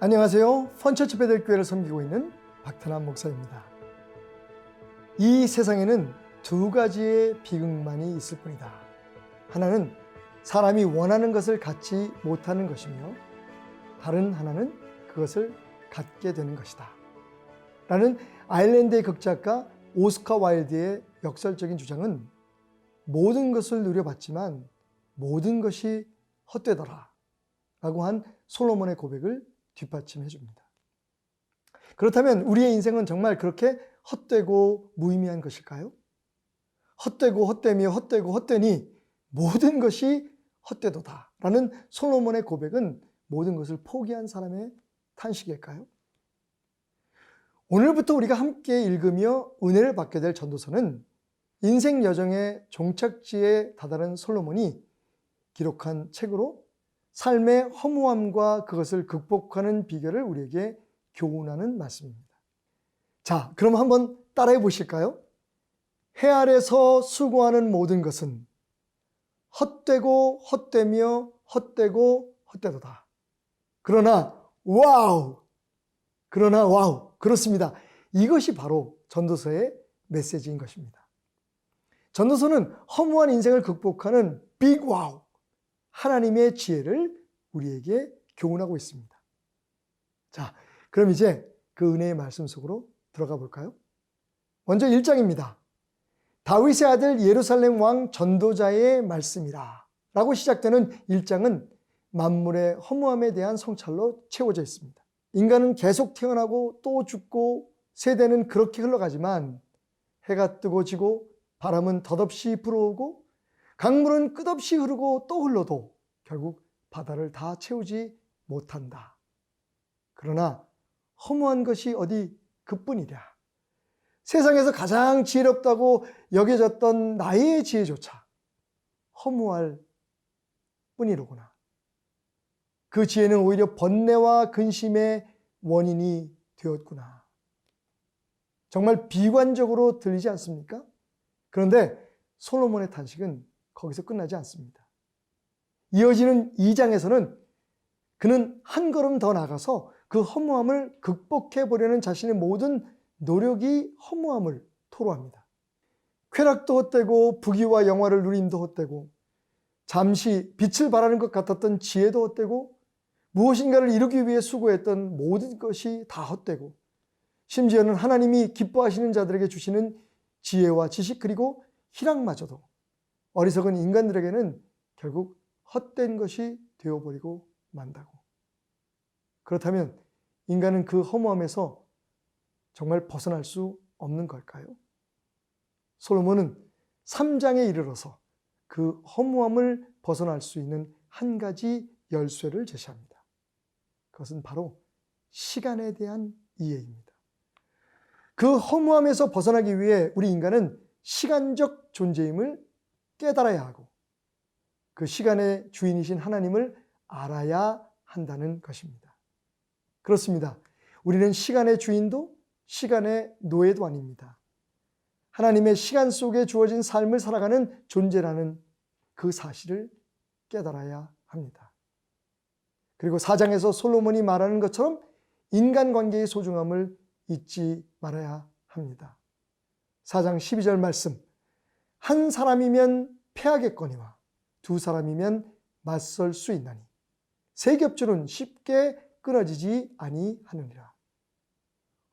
안녕하세요. 펀처치 베델교회를 섬기고 있는 박태남 목사입니다. 이 세상에는 두 가지의 비극만이 있을 뿐이다. 하나는 사람이 원하는 것을 갖지 못하는 것이며 다른 하나는 그것을 갖게 되는 것이다. 라는 아일랜드의 극작가 오스카 와일드의 역설적인 주장은 모든 것을 누려봤지만 모든 것이 헛되더라. 라고 한 솔로몬의 고백을 뒷받침해 줍니다. 그렇다면 우리의 인생은 정말 그렇게 헛되고 무의미한 것일까요? 헛되고 헛되며 헛되고 헛되니 모든 것이 헛되도다. 라는 솔로몬의 고백은 모든 것을 포기한 사람의 탄식일까요? 오늘부터 우리가 함께 읽으며 은혜를 받게 될 전도서는 인생 여정의 종착지에 다다른 솔로몬이 기록한 책으로 삶의 허무함과 그것을 극복하는 비결을 우리에게 교훈하는 말씀입니다. 자, 그럼 한번 따라해 보실까요? 해 아래서 수고하는 모든 것은 헛되고 헛되며 헛되고 헛되도다. 그러나 와우! 그러나 와우! 그렇습니다. 이것이 바로 전도서의 메시지인 것입니다. 전도서는 허무한 인생을 극복하는 빅 와우! 하나님의 지혜를 우리에게 교훈하고 있습니다. 자, 그럼 이제 그 은혜의 말씀 속으로 들어가 볼까요? 먼저 1장입니다. 다윗의 아들 예루살렘 왕 전도자의 말씀이라 라고 시작되는 1장은 만물의 허무함에 대한 성찰로 채워져 있습니다. 인간은 계속 태어나고 또 죽고 세대는 그렇게 흘러가지만 해가 뜨고 지고 바람은 덧없이 불어오고 강물은 끝없이 흐르고 또 흘러도 결국 바다를 다 채우지 못한다. 그러나 허무한 것이 어디 그뿐이랴. 세상에서 가장 지혜롭다고 여겨졌던 나의 지혜조차 허무할 뿐이로구나. 그 지혜는 오히려 번뇌와 근심의 원인이 되었구나. 정말 비관적으로 들리지 않습니까? 그런데 솔로몬의 탄식은 거기서 끝나지 않습니다. 이어지는 2장에서는 그는 한 걸음 더 나가서 그 허무함을 극복해 보려는 자신의 모든 노력이 허무함을 토로합니다. 쾌락도 헛되고 부귀와 영화를 누림도 헛되고 잠시 빛을 발하는 것 같았던 지혜도 헛되고 무엇인가를 이루기 위해 수고했던 모든 것이 다 헛되고 심지어는 하나님이 기뻐하시는 자들에게 주시는 지혜와 지식 그리고 희락마저도 어리석은 인간들에게는 결국 헛된 것이 되어버리고 만다고. 그렇다면 인간은 그 허무함에서 정말 벗어날 수 없는 걸까요? 솔로몬은 3장에 이르러서 그 허무함을 벗어날 수 있는 한 가지 열쇠를 제시합니다. 그것은 바로 시간에 대한 이해입니다. 그 허무함에서 벗어나기 위해 우리 인간은 시간적 존재임을 깨달아야 하고 그 시간의 주인이신 하나님을 알아야 한다는 것입니다. 그렇습니다. 우리는 시간의 주인도 시간의 노예도 아닙니다. 하나님의 시간 속에 주어진 삶을 살아가는 존재라는 그 사실을 깨달아야 합니다. 그리고 사장에서 솔로몬이 말하는 것처럼 인간관계의 소중함을 잊지 말아야 합니다. 사장 12절 말씀 한 사람이면 패하겠거니와 두 사람이면 맞설 수 있나니 세 겹줄은 쉽게 끊어지지 아니하느니라.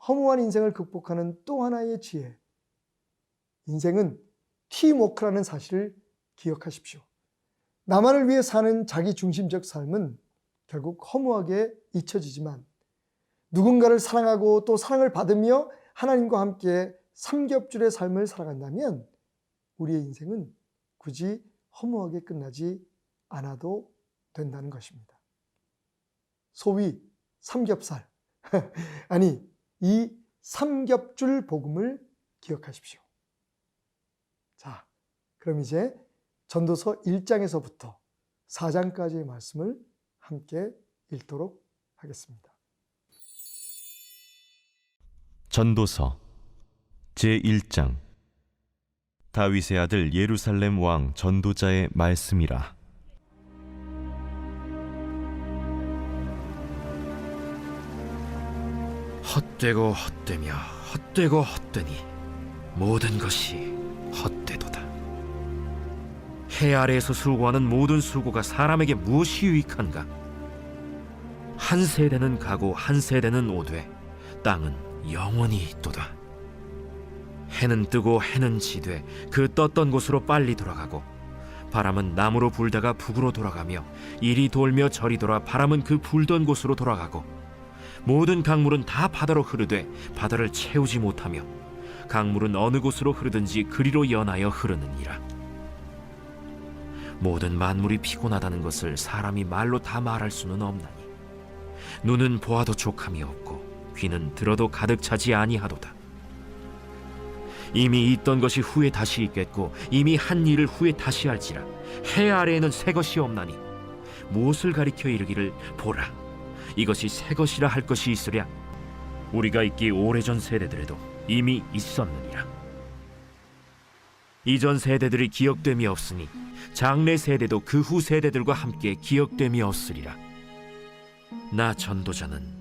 허무한 인생을 극복하는 또 하나의 지혜. 인생은 팀워크라는 사실을 기억하십시오. 나만을 위해 사는 자기 중심적 삶은 결국 허무하게 잊혀지지만 누군가를 사랑하고 또 사랑을 받으며 하나님과 함께 삼겹줄의 삶을 살아간다면 우리의 인생은 굳이 허무하게 끝나지 않아도 된다는 것입니다. 소위 삼겹살. 아니, 이 삼겹줄 복음을 기억하십시오. 자, 그럼 이제 전도서 1장에서부터 4장까지의 말씀을 함께 읽도록 하겠습니다. 전도서 제1장 다윗의 아들 예루살렘 왕 전도자의 말씀이라 헛되고 헛되며 헛되고 헛되니 모든 것이 헛되도다. 해 아래에서 수고하는 모든 수고가 사람에게 무엇이 유익한가? 한 세대는 가고 한 세대는 오되 땅은 영원히 있도다. 해는 뜨고 해는 지되 그 떴던 곳으로 빨리 돌아가고 바람은 남으로 불다가 북으로 돌아가며 이리 돌며 저리 돌아 바람은 그 불던 곳으로 돌아가고 모든 강물은 다 바다로 흐르되 바다를 채우지 못하며 강물은 어느 곳으로 흐르든지 그리로 연하여 흐르느니라 모든 만물이 피곤하다는 것을 사람이 말로 다 말할 수는 없나니 눈은 보아도 족함이 없고 귀는 들어도 가득 차지 아니하도다. 이미 있던 것이 후에 다시 있겠고 이미 한 일을 후에 다시 할지라 해 아래에는 새 것이 없나니 무엇을 가리켜 이르기를 보라. 이것이 새 것이라 할 것이 있으랴. 우리가 있기 오래전 세대들에도 이미 있었느니라. 이전 세대들이 기억됨이 없으니 장래 세대도 그 후 세대들과 함께 기억됨이 없으리라. 나 전도자는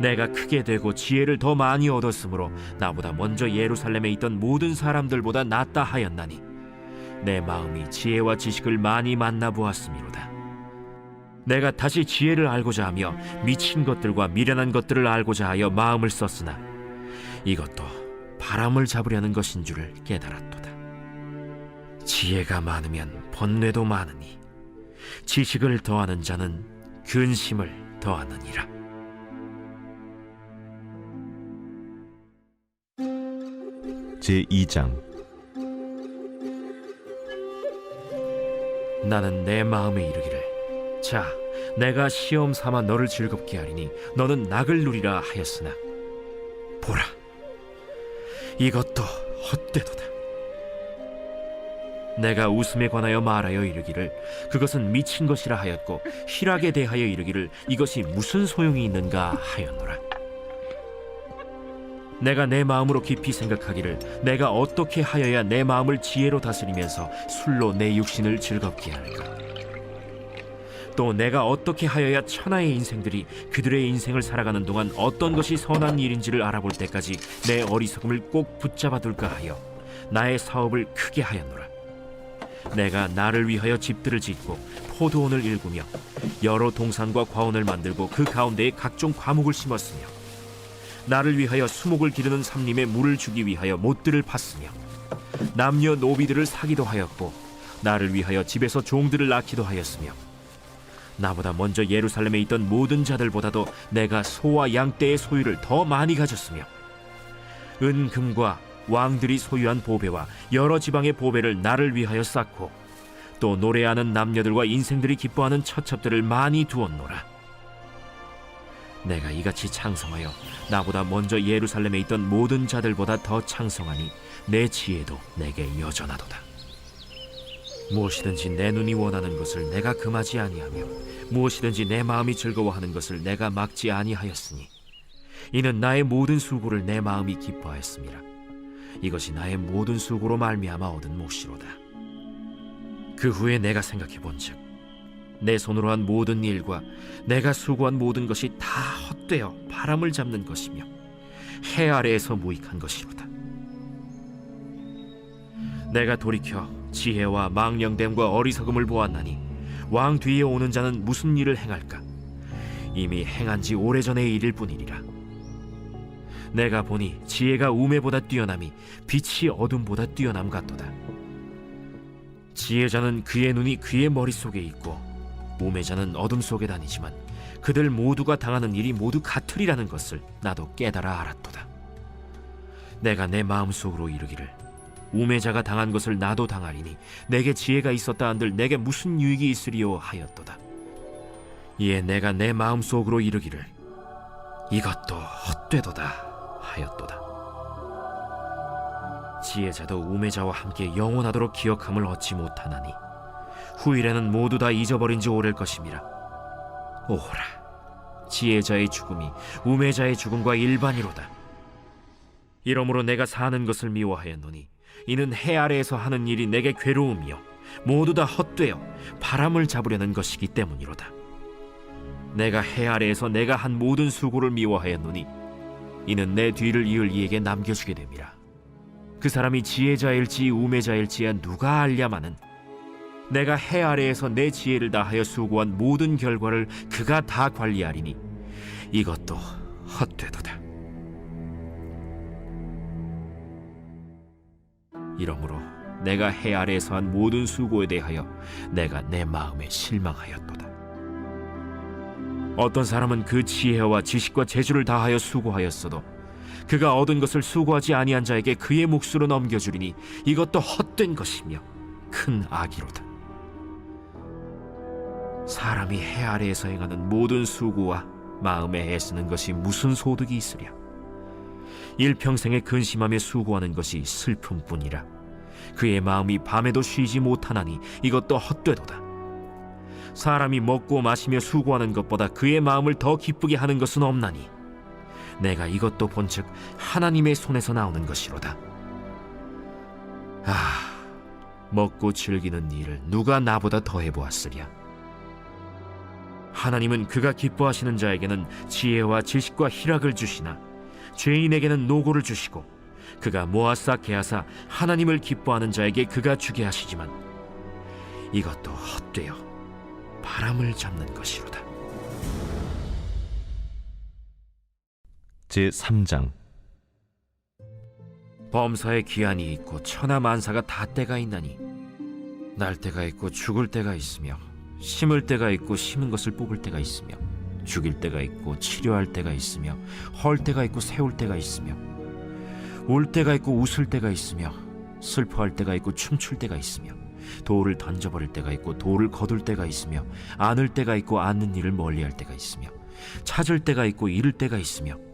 내가 크게 되고 지혜를 더 많이 얻었으므로 나보다 먼저 예루살렘에 있던 모든 사람들보다 낫다 하였나니 내 마음이 지혜와 지식을 많이 만나 보았음이로다. 내가 다시 지혜를 알고자 하며 미친 것들과 미련한 것들을 알고자 하여 마음을 썼으나 이것도 바람을 잡으려는 것인 줄을 깨달았도다. 지혜가 많으면 번뇌도 많으니 지식을 더하는 자는 근심을 더하느니라. 제 2장. 나는 내 마음에 이르기를. 자 내가 시험 삼아 너를 즐겁게 하리니 너는 낙을 누리라 하였으나. 보라 이것도 헛되도다. 내가 웃음에 관하여 말하여 이르기를 그것은 미친 것이라 하였고 희락에 대하여 이르기를 이것이 무슨 소용이 있는가 하였노라 내가 내 마음으로 깊이 생각하기를 내가 어떻게 하여야 내 마음을 지혜로 다스리면서 술로 내 육신을 즐겁게 할까 또 내가 어떻게 하여야 천하의 인생들이 그들의 인생을 살아가는 동안 어떤 것이 선한 일인지를 알아볼 때까지 내 어리석음을 꼭 붙잡아 둘까 하여 나의 사업을 크게 하였노라. 내가 나를 위하여 집들을 짓고 포도원을 일구며 여러 동산과 과원을 만들고 그 가운데에 각종 과목을 심었으며 나를 위하여 수목을 기르는 삼림에 물을 주기 위하여 못들을 팠으며 남녀 노비들을 사기도 하였고 나를 위하여 집에서 종들을 낳기도 하였으며 나보다 먼저 예루살렘에 있던 모든 자들보다도 내가 소와 양떼의 소유를 더 많이 가졌으며 은금과 왕들이 소유한 보배와 여러 지방의 보배를 나를 위하여 쌓고 또 노래하는 남녀들과 인생들이 기뻐하는 처첩들을 많이 두었노라 내가 이같이 창성하여 나보다 먼저 예루살렘에 있던 모든 자들보다 더 창성하니 내 지혜도 내게 여전하도다. 무엇이든지 내 눈이 원하는 것을 내가 금하지 아니하며 무엇이든지 내 마음이 즐거워하는 것을 내가 막지 아니하였으니 이는 나의 모든 수고를 내 마음이 기뻐하였음이라 이것이 나의 모든 수고로 말미암아 얻은 몫이로다 그 후에 내가 생각해 본즉 내 손으로 한 모든 일과 내가 수고한 모든 것이 다 헛되어 바람을 잡는 것이며 해 아래에서 무익한 것이로다. 내가 돌이켜 지혜와 망령됨과 어리석음을 보았나니 왕 뒤에 오는 자는 무슨 일을 행할까? 이미 행한 지 오래전의 일일 뿐이니라. 내가 보니 지혜가 우매보다 뛰어남이 빛이 어둠보다 뛰어남 같도다. 지혜자는 그의 눈이 그의 머릿속에 있고 우매자는 어둠 속에 다니지만 그들 모두가 당하는 일이 모두 같으리라는 것을 나도 깨달아 알았도다. 내가 내 마음속으로 이르기를 우매자가 당한 것을 나도 당하리니 내게 지혜가 있었다 한들 내게 무슨 유익이 있으리요 하였도다. 이에 내가 내 마음속으로 이르기를 이것도 헛되도다 하였도다. 지혜자도 우매자와 함께 영원하도록 기억함을 얻지 못하나니 후일에는 모두 다 잊어버린 지 오랠 것임이라. 오라, 지혜자의 죽음이 우매자의 죽음과 일반이로다. 이러므로 내가 사는 것을 미워하였노니 이는 해 아래에서 하는 일이 내게 괴로움이요 모두 다 헛되어 바람을 잡으려는 것이기 때문이로다. 내가 해 아래에서 내가 한 모든 수고를 미워하였노니 이는 내 뒤를 이을 이에게 남겨주게 됨이라. 그 사람이 지혜자일지 우매자일지야 누가 알랴마는 내가 해 아래에서 내 지혜를 다하여 수고한 모든 결과를 그가 다 관리하리니 이것도 헛되도다. 이러므로 내가 해 아래에서 한 모든 수고에 대하여 내가 내 마음에 실망하였도다. 어떤 사람은 그 지혜와 지식과 재주를 다하여 수고하였어도 그가 얻은 것을 수고하지 아니한 자에게 그의 몫으로 넘겨주리니 이것도 헛된 것이며 큰 악이로다. 사람이 해 아래에서 행하는 모든 수고와 마음에 애쓰는 것이 무슨 소득이 있으랴? 일평생에 근심하며 수고하는 것이 슬픔뿐이라. 그의 마음이 밤에도 쉬지 못하나니 이것도 헛되도다. 사람이 먹고 마시며 수고하는 것보다 그의 마음을 더 기쁘게 하는 것은 없나니 내가 이것도 본즉 하나님의 손에서 나오는 것이로다. 아, 먹고 즐기는 일을 누가 나보다 더 해 보았으랴. 하나님은 그가 기뻐하시는 자에게는 지혜와 지식과 희락을 주시나 죄인에게는 노고를 주시고 그가 모아싸 개하사 하나님을 기뻐하는 자에게 그가 주게 하시지만 이것도 헛되어 바람을 잡는 것이로다. 제 3장 범사에 기한이 있고 천하 만사가 다 때가 있나니 날 때가 있고 죽을 때가 있으며 심을 때가 있고 심은 것을 뽑을 때가 있으며 죽일 때가 있고 치료할 때가 있으며 헐 때가 있고 세울 때가 있으며 울 때가 있고 웃을 때가 있으며 슬퍼할 때가 있고 춤출 때가 있으며 돌을 던져버릴 때가 있고 돌을 거둘 때가 있으며 안을 때가 있고 안는 일을 멀리할 때가 있으며 찾을 때가 있고 잃을 때가 있으며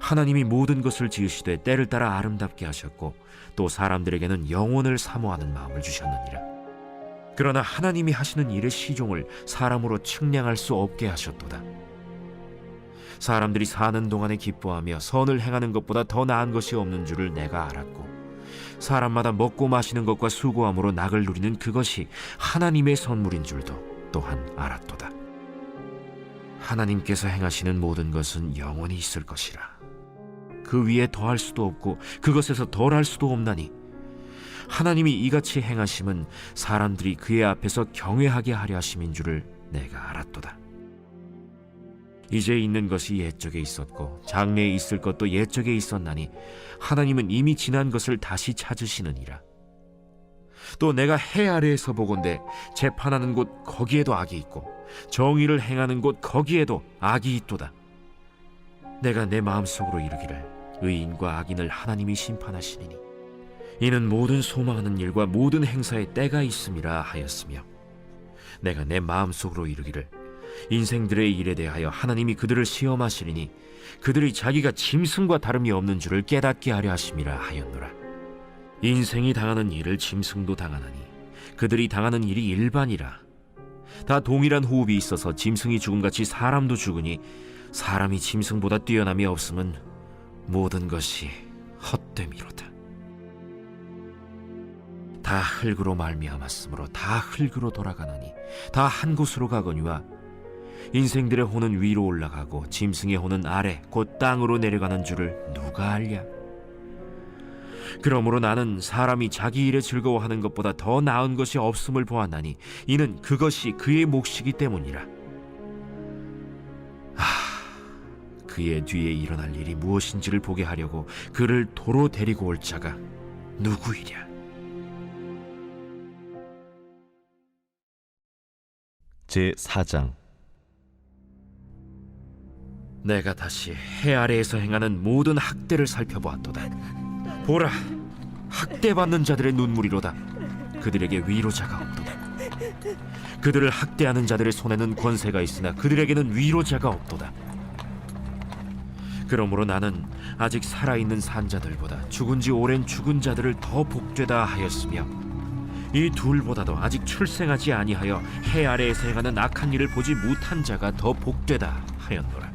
하나님이 모든 것을 지으시되 때를 따라 아름답게 하셨고 또 사람들에게는 영혼을 사모하는 마음을 주셨느니라. 그러나 하나님이 하시는 일의 시종을 사람으로 측량할 수 없게 하셨도다. 사람들이 사는 동안에 기뻐하며 선을 행하는 것보다 더 나은 것이 없는 줄을 내가 알았고 사람마다 먹고 마시는 것과 수고함으로 낙을 누리는 그것이 하나님의 선물인 줄도 또한 알았도다. 하나님께서 행하시는 모든 것은 영원히 있을 것이라. 그 위에 더할 수도 없고 그것에서 덜할 수도 없나니 하나님이 이같이 행하심은 사람들이 그의 앞에서 경외하게 하려 하심인 줄을 내가 알았도다. 이제 있는 것이 옛적에 있었고 장래에 있을 것도 옛적에 있었나니 하나님은 이미 지난 것을 다시 찾으시느니라. 또 내가 해 아래에서 보건대 재판하는 곳 거기에도 악이 있고 정의를 행하는 곳 거기에도 악이 있도다. 내가 내 마음속으로 이르기를 의인과 악인을 하나님이 심판하시리니 이는 모든 소망하는 일과 모든 행사에 때가 있음이라 하였으며 내가 내 마음속으로 이르기를 인생들의 일에 대하여 하나님이 그들을 시험하시리니 그들이 자기가 짐승과 다름이 없는 줄을 깨닫게 하려 하심이라 하였노라. 인생이 당하는 일을 짐승도 당하나니 그들이 당하는 일이 일반이라. 다 동일한 호흡이 있어서 짐승이 죽음같이 사람도 죽으니 사람이 짐승보다 뛰어남이 없음은 모든 것이 헛됨이로다. 다 흙으로 말미암았으므로 다 흙으로 돌아가나니 다 한 곳으로 가거니와 인생들의 혼은 위로 올라가고 짐승의 혼은 아래 곧 땅으로 내려가는 줄을 누가 알랴? 그러므로 나는 사람이 자기 일에 즐거워하는 것보다 더 나은 것이 없음을 보았나니 이는 그것이 그의 몫이기 때문이라. 그의 뒤에 일어날 일이 무엇인지를 보게 하려고 그를 도로 데리고 올 자가 누구이랴 제 4장 내가 다시 해 아래에서 행하는 모든 학대를 살펴보았도다. 보라, 학대받는 자들의 눈물이로다. 그들에게 위로자가 없도다. 그들을 학대하는 자들의 손에는 권세가 있으나 그들에게는 위로자가 없도다. 그러므로 나는 아직 살아있는 산자들보다 죽은 지 오랜 죽은 자들을 더 복되다 하였으며 이 둘보다도 아직 출생하지 아니하여 해 아래에서 행하는 악한 일을 보지 못한 자가 더 복되다 하였노라.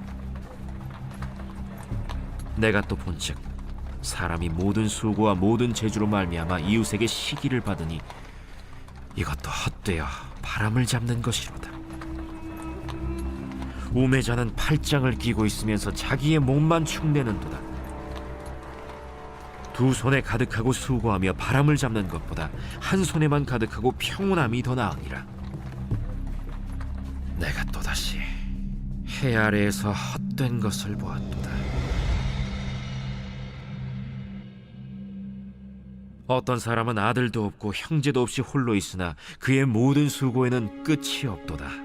내가 또 본즉 사람이 모든 수고와 모든 재주로 말미암아 이웃에게 시기를 받으니 이것도 헛되어 바람을 잡는 것이로다. 우매자는 팔짱을 끼고 있으면서 자기의 몸만 축내는도다. 두 손에 가득하고 수고하며 바람을 잡는 것보다 한 손에만 가득하고 평온함이 더 나으니라. 내가 또다시 해 아래에서 헛된 것을 보았도다. 어떤 사람은 아들도 없고 형제도 없이 홀로 있으나 그의 모든 수고에는 끝이 없도다.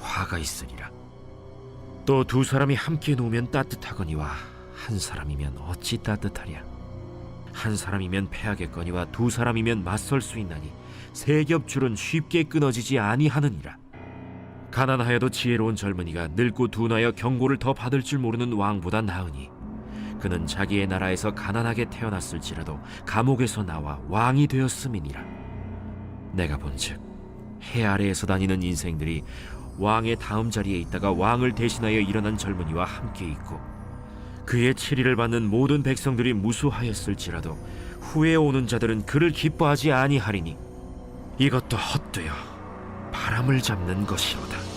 화가 있으리라. 또 두 사람이 함께 놓으면 따뜻하거니와 한 사람이면 어찌 따뜻하랴. 한 사람이면 패하겠거니와 두 사람이면 맞설 수 있나니 세 겹줄은 쉽게 끊어지지 아니하느니라. 가난하여도 지혜로운 젊은이가 늙고 둔하여 경고를 더 받을 줄 모르는 왕보다 나으니 그는 자기의 나라에서 가난하게 태어났을지라도 감옥에서 나와 왕이 되었음이니라. 내가 본즉 해 아래에서 다니는 인생들이 왕의 다음 자리에 있다가 왕을 대신하여 일어난 젊은이와 함께 있고 그의 치리를 받는 모든 백성들이 무수하였을지라도 후에 오는 자들은 그를 기뻐하지 아니하리니 이것도 헛되어 바람을 잡는 것이로다.